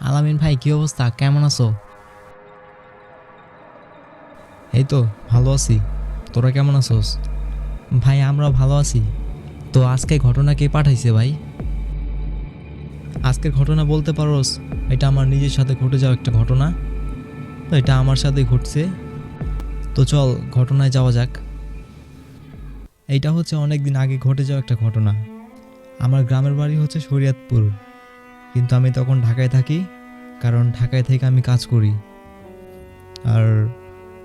আলামিন ভাই, কি অবস্থা? কেমন আছো? এই তো, ভালো আছি। তোরা কেমন আছোস? ভাই, আমরা ভালো আছি। তো আজকে ঘটনা কে পাঠাইছে ভাই? আজকের ঘটনা বলতে পারোস, এটা আমার নিজের সাথে ঘটে যাওয়া একটা ঘটনা। তো এটা আমার সাথে ঘটছে। তো চল, ঘটনায় যাওয়া যাক। এইটা হচ্ছে অনেক দিন আগে ঘটে যাওয়া একটা ঘটনা। আমার গ্রামের বাড়ি হচ্ছে শরীয়তপুর। কিন্তু আমি তখন ঢাকায় থাকি, কারণ ঢাকায় থেকে আমি কাজ করি। আর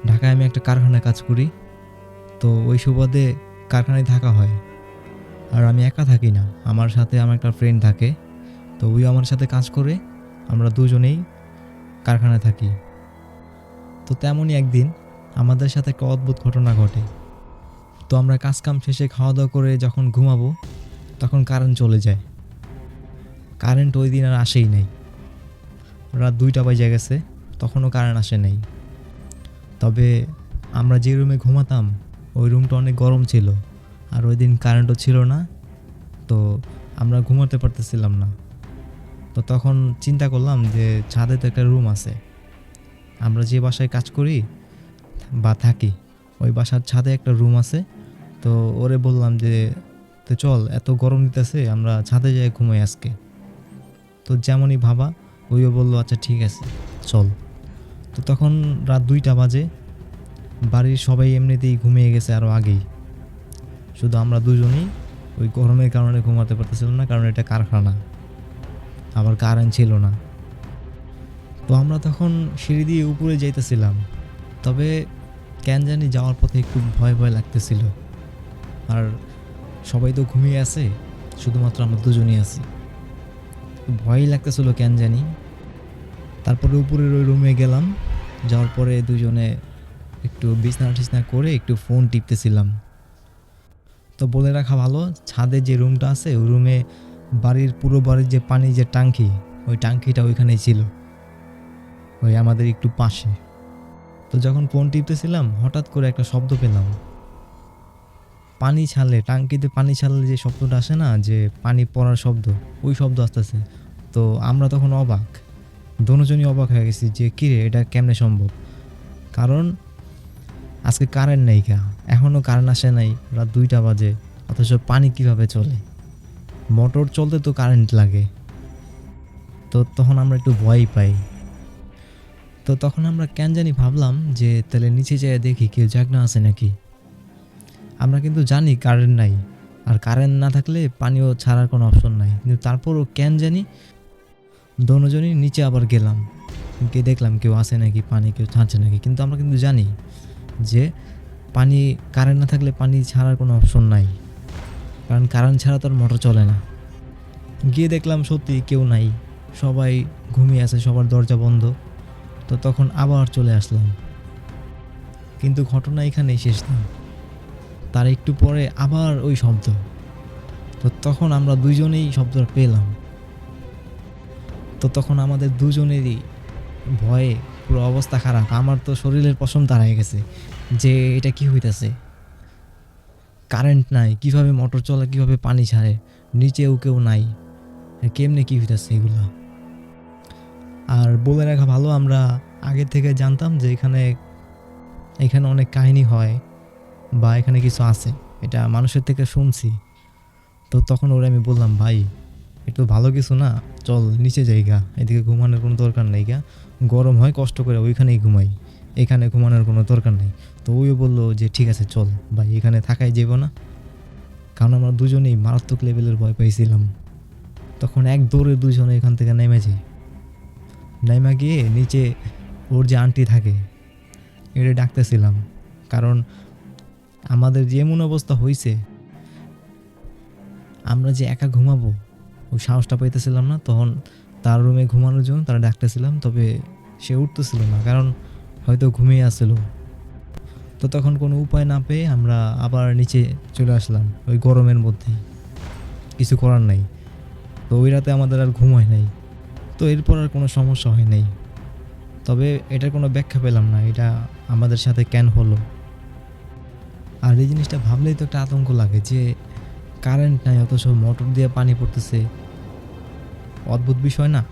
ঢাকায় আমি একটা কারখানায় কাজ করি, তো ওই সুবাদে কারখানায় থাকা হয়। আর আমি একা থাকি না, আমার সাথে আমার একটা ফ্রেন্ড থাকে, তো ওই আমার সাথে কাজ করে আমরা দুজনেই কারখানায় থাকি। তো তেমনই একদিন আমাদের সাথে একটা অদ্ভুত ঘটনা ঘটে। তো আমরা কাজ কাম শেষে খাওয়া দাওয়া করে যখন ঘুমাবো, তখন কারেন্ট চলে যায়। কারেন্ট ওই দিন আর আসেই নাই। রাত দুইটা বাজে গেছে, তখনও কারেন্ট আসে নাই। তবে আমরা যে রুমে ঘুমাতাম, ওই রুমটা অনেক গরম ছিল, আর ওই দিন কারেন্টও ছিল না, তো আমরা ঘুমাতে পারতেছিলাম না। তো তখন চিন্তা করলাম যে ছাদে তো একটা রুম আছে, আমরা যে বাসায় কাজ করি বা থাকি, ওই বাসার ছাদে একটা রুম আছে, তো ওরে বললাম যে, তো চল, এত গরম দিতেছে, আমরা ছাদে যাই ঘুমাই আজকে। তো যেমনই ভাবা, ওইও বলল আচ্ছা ঠিক আছে, চল। তো তখন রাত দুইটা বাজে। বাড়ির সবাই এমনিতেই ঘুমিয়ে গেছে আরও আগেই। শুধু আমরা দুজনেই, ওই গরমের কারণে ঘুমাতে পারতেছিলাম না, কারণ এটা কারখানা। আবার কারেন্ট ছিল না। তো আমরা তখন সিঁড়ি দিয়ে উপরে যাইতেছিলাম। তবে কেন জানি যাওয়ার পথে একটু ভয় ভয় লাগতেছিল। আর সবাই তো ঘুমিয়ে আছে, শুধুমাত্র আমরা দুজনই আছি। ভয়ই লাগতেছিল কেন জানি। তারপরে উপরের ওই রুমে গেলাম, যাওয়ার পরে দুজনে একটু বিছনা টিছনা করে একটু ফোন টিপতেছিলাম। তো বলে রাখা ভালো, ছাদে যে রুমটা আছে, ওই রুমে বাড়ির পুরো বাড়ির যে পানি যে টাঙ্কি ওই টাঙ্কিটা ওইখানেই ছিল, ওই আমাদের একটু পাশে। তো যখন ফোন টিপতেছিলাম, হঠাৎ করে একটা শব্দ পেলাম। পানি ছালে টাঙ্কিতে পানি ছাড়লে যে শব্দটা আসে না, যে পানি পড়ার শব্দ, ওই শব্দ আসতেছে। তো আমরা তখন অবাক। দোনোজনই অবাক হয়ে গেছি যে কিরে এটা কেমনে সম্ভব? কারণ আজকে কারেন্ট নেই কা এখনও কারেন্ট আসে নাই, রাত দুইটা বাজে, অথচ পানি কীভাবে চলে? মোটর চলতে তো কারেন্ট লাগে। তো তখন আমরা একটু ভয় পাই। তো তখন আমরা কেন জানি ভাবলাম যে, তাহলে নিচে যেয়ে দেখি কেউ জাগনা আছে নাকি? আমরা কিন্তু জানি কারেন্ট নাই। আর কারেন্ট না থাকলে পানিও ছাড়ার কোনো অপশন নাই। কিন্তু তারপরও কেন জানি দোনোজনই নিচে আবার গেলাম। গিয়ে দেখলাম কেউ আসে নাকি, পানি কেউ ছাড়ছে নাকি, কিন্তু আমরা কিন্তু জানি যে পানি কারেন্ট না থাকলে পানি ছাড়ার কোনো অপশন নাই। কারণ কারেন্ট ছাড়া তো আর মোটর চলে না। গিয়ে দেখলাম সত্যি কেউ নাই, সবাই ঘুমিয়ে আছে, সবার দরজা বন্ধ। তো তখন আবার চলে আসলাম। কিন্তু ঘটনা এখানেই শেষ না। তার একটু পরে আবার ওই শব্দ। তো তখন আমরা দুইজনেই শব্দটা পেলাম। তো তখন আমাদের দুজনেরই ভয়ে পুরো অবস্থা খারাপ। আমার তো শরীরের পশম দাঁড়ায় গেছে যে এটা কি হইতাছে? কারেন্ট নাই, কীভাবে মোটর চলে, কীভাবে পানি ছাড়ে? নিচেও কেউ নাই। কেমনে কি হইতাছে এগুলো? আর বলে রাখা ভালো, আমরা আগে থেকে জানতাম যে এখানে এখানে অনেক কাহিনী হয় বা এখানে কিছু আছে। এটা মানুষের থেকে শুনছি। তো তখন ওরা আমি বললাম, ভাই একটু ভালো কিছু না, চল নিচে যাইগা এদিকে ঘুমানোর কোনো দরকার নেই গা। গরম হয়, কষ্ট করে ওইখানেই ঘুমাই। এখানে ঘুমানোর কোনো দরকার নেই। তো ওইও বলল যে, ঠিক আছে, চল, ভাই, এখানে থাকাই যাব না। কারণ আমরা দুজনেই মারাত্মক লেভেলের ভয় পাইছিলাম। তখন এক দৌড়ে দুজনে এখান থেকে নেমে যাই নেমে গিয়ে নিচে ওর যে আন্টি থাকে এটা ডাকতেছিলাম। কারণ আমাদের যে এমন অবস্থা হয়েছে আমরা যে একা ঘুমাবো ওই সাহসটা পাইতেছিলাম না, তখন তার রুমে ঘুমানোর জন্য তারা ডাকতেছিলাম, তবে সে উঠতেছিল না, কারণ হয়তো ঘুমিয়ে আসছিল তো তখন কোনো উপায় না পেয়ে আমরা আবার নিচে চলে আসলাম, ওই গরমের মধ্যে। কিছু করার নাই। তো ওই রাতে আমাদের আর ঘুম হয় নাই। তো এরপর আর কোনো সমস্যা হয় নাই। তবে এটার কোনো ব্যাখ্যা পেলাম না, এটা আমাদের সাথে কেন হলো? আর এই জিনিসটা ভাবলেই তো একটা আতঙ্ক লাগে যে কারেন্ট নাই, অথচ মোটর দিয়ে পানি পড়তেছে। অদ্ভুত বিষয় না?